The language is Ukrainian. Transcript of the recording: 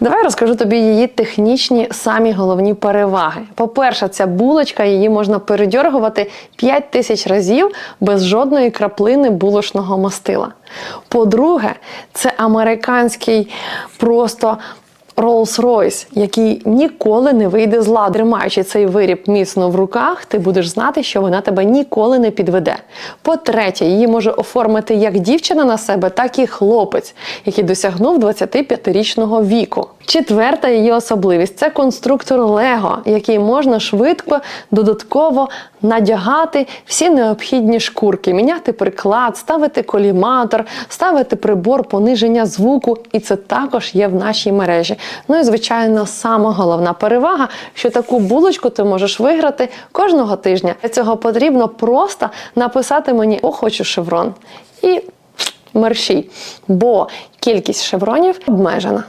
Давай розкажу тобі її технічні самі головні переваги. По-перше, ця булочка її можна передьоргувати 5 тисяч разів без жодної краплини булочного мастила. По-друге, це американський просто Rolls-Royce, який ніколи не вийде з ладу. Тримаючи цей виріб міцно в руках, ти будеш знати, що вона тебе ніколи не підведе. По-третє, її може оформити як дівчина на себе, так і хлопець, який досягнув 25-річного віку. Четверта її особливість це конструктор Лего, який можна швидко додатково надягати всі необхідні шкурки, міняти приклад, ставити коліматор, ставити прибор пониження звуку, і це також є в нашій мережі. Ну і звичайно, сама головна перевага, що таку булочку ти можеш виграти кожного тижня. Для цього потрібно просто написати мені О, хочу шеврон і мерщій, бо кількість шевронів обмежена.